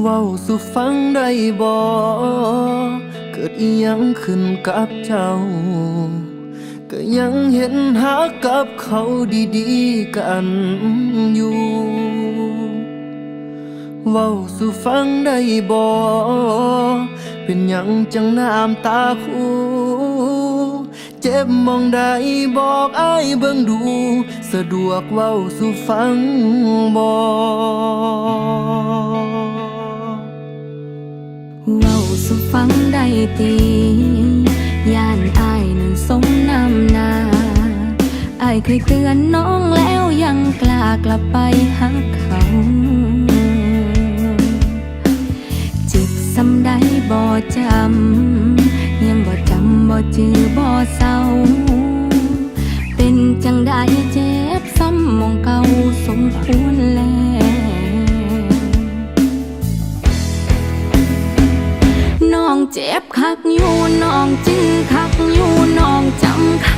เว้าสู่ฟังได้บ่เกิดอียังขึ้นกับเจ้า ก็ยังเห็นหักกับเขาดีๆกันอยู่เว้าสู่ฟังได้บ่เป็นยังจังน้ำตาคูเจ็บมองใดบอกอ้ายเบิ่งดู สะดวกเว้าสู่ฟังบ่ เว้าสุฟังได้ตีย่านอายนั้นสมน้ำนาอายเคยเตือนน้องแล้วยังกล้ากลับไปหักเขาจิตสำได้บ่จำยังบ่จำบ่จือบ่เศร้า เป็นจังได้เจ็บซ้ำมองเก่าสมควรแล้ว คักอยู่น้องจื้อคักอยู่น้องจำคั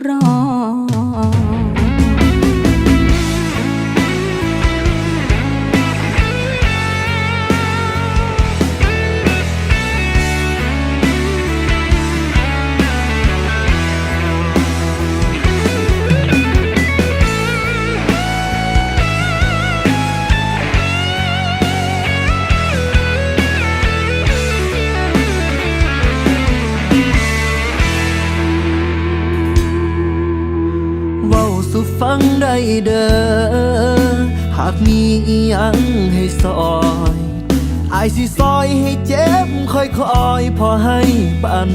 กรอบ งได้เด้อ หากมีอียังให้ซอยอายสิซอยให้เจ็บค่อยๆพอให้ปัน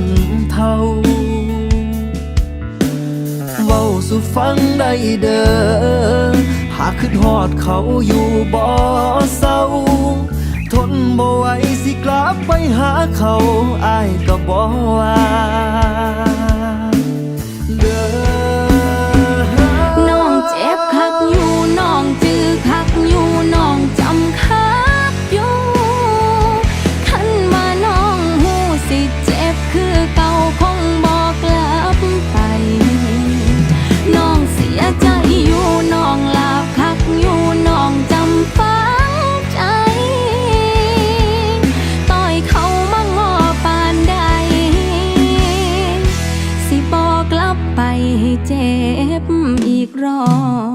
เท่าเว้าสู่ฟังได้เด้อ หากคิดฮอดเขาอยู่บ่เศร้า ทนบ่ไหวสิกลับไปหาเขาอายก็บ่ว่า กรอบ